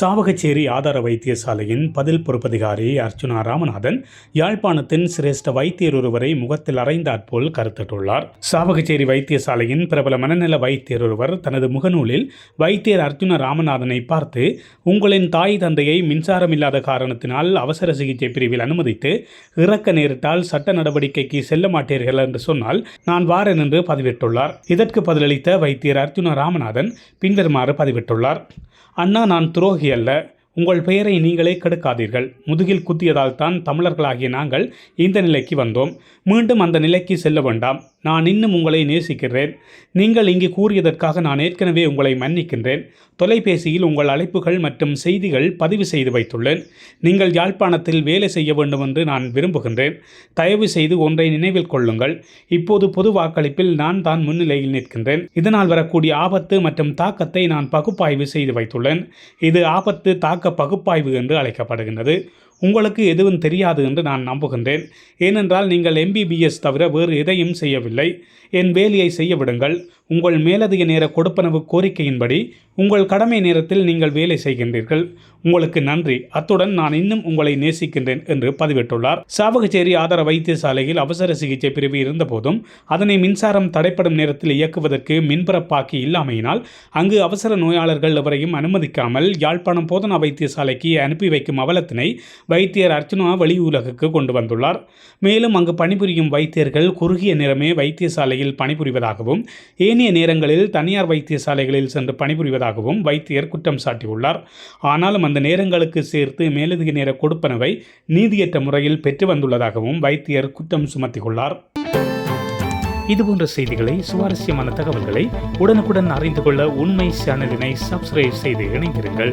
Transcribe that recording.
சாவகச்சேரி ஆதார வைத்தியசாலையின் பதில் பொறுப்பதிகாரி அர்ச்சுனா ராமநாதன் யாழ்ப்பாணத்தின் சிரேஷ்ட வைத்தியர் ஒருவரை முகத்தில் அறைந்தாற்போல் கருத்திட்டுள்ளார். சாவகச்சேரி வைத்தியசாலையின் பிரபல மனநல வைத்தியர் ஒருவர் தனது முகநூலில் வைத்தியர் அர்ஜுன ராமநாதனை பார்த்து உங்களின் தாய் தந்தையை மின்சாரம் இல்லாத காரணத்தினால் அவசர சிகிச்சை பிரிவில் அனுமதித்து இறக்க நேரிட்டால் சட்ட நடவடிக்கைக்கு செல்ல மாட்டீர்கள் என்று சொன்னால் நான் வாரேன் என்று பதிவிட்டுள்ளார். இதற்கு பதிலளித்த வைத்தியர் அர்ஜுன ராமநாதன் பின்வருமாறு பதிவிட்டுள்ளார். அண்ணா நான் துரோகி அல்ல. உங்கள் பெயரை நீங்களே கெடுக்காதீர்கள். முதுகில் குத்தியதால் தான் தமிழர்களாகிய நாங்கள் இந்த நிலைக்கு வந்தோம். மீண்டும் அந்த நிலைக்கு செல்ல வேண்டாம். நான் இன்னும் உங்களை நேசிக்கிறேன். நீங்கள் இங்கு கூறியதற்காக நான் ஏற்கனவே உங்களை மன்னிக்கின்றேன். தொலைபேசியில் உங்கள் அழைப்புகள் மற்றும் செய்திகள் பதிவு செய்து வைத்துள்ளேன். நீங்கள் யாழ்ப்பாணத்தில் வேலை செய்ய வேண்டும் என்று நான் விரும்புகின்றேன். தயவு செய்து ஒன்றை நினைவில் கொள்ளுங்கள். இப்போது பொது வாக்களிப்பில் நான் தான் முன்னிலையில் நிற்கின்றேன். இதனால் வரக்கூடிய ஆபத்து மற்றும் தாக்கத்தை நான் பகுப்பாய்வு செய்து வைத்துள்ளேன். இது ஆபத்து தாக்க பகுப்பாய்வு என்று அழைக்கப்படுகின்றது. உங்களுக்கு எதுவும் தெரியாது என்று நான் நம்புகின்றேன். ஏனென்றால் நீங்கள் எம்பிபிஎஸ் தவிர வேறு எதையும் செய்யவில்லை. என் வேலையை செய்ய விடுங்கள். உங்கள் மேலதிக நேர கொடுப்பனவு கோரிக்கையின்படி உங்கள் கடமை நேரத்தில் நீங்கள் வேலை செய்கின்றீர்கள். உங்களுக்கு நன்றி. அத்துடன் நான் இன்னும் உங்களை நேசிக்கின்றேன் என்று பதிவிட்டுள்ளார். சாவகச்சேரி ஆதார வைத்தியசாலையில் அவசர சிகிச்சை பிரிவு இருந்தபோதும் அதனை மின்சாரம் தடைப்படும் நேரத்தில் இயக்குவதற்கு மின்பரப்பாக்கி இல்லாமையினால் அங்கு அவசர நோயாளர்கள் எவரையும் அனுமதிக்காமல் யாழ்ப்பாணம் போதனா வைத்தியசாலைக்கு அனுப்பி வைக்கும் அவலத்தினை வைத்தியர் அர்ச்சனா வெளி உலகுக்கு கொண்டு வந்துள்ளார். மேலும் அங்கு பணிபுரியும் வைத்தியர்கள் குறுகிய நேரமே வைத்தியசாலையில் பணிபுரிவதாகவும் ஏனைய நேரங்களில் தனியார் வைத்தியசாலைகளில் சென்று பணிபுரிவதாகவும் வைத்தியர் குற்றம் சாட்டியுள்ளார். ஆனாலும் அந்த நேரங்களுக்கு சேர்த்து மேலதிக நேர கொடுப்பனவை நீதியற்ற முறையில் பெற்று வந்துள்ளதாகவும் வைத்தியர் குற்றம் சுமத்தியுள்ளார். இதுபோன்ற செய்திகளை சுவாரஸ்யமான தகவல்களை உடனுக்குடன் அறிந்து கொள்ள உண்மை சேனலினை சப்ஸ்கிரைப் செய்து இணைந்திருங்கள்.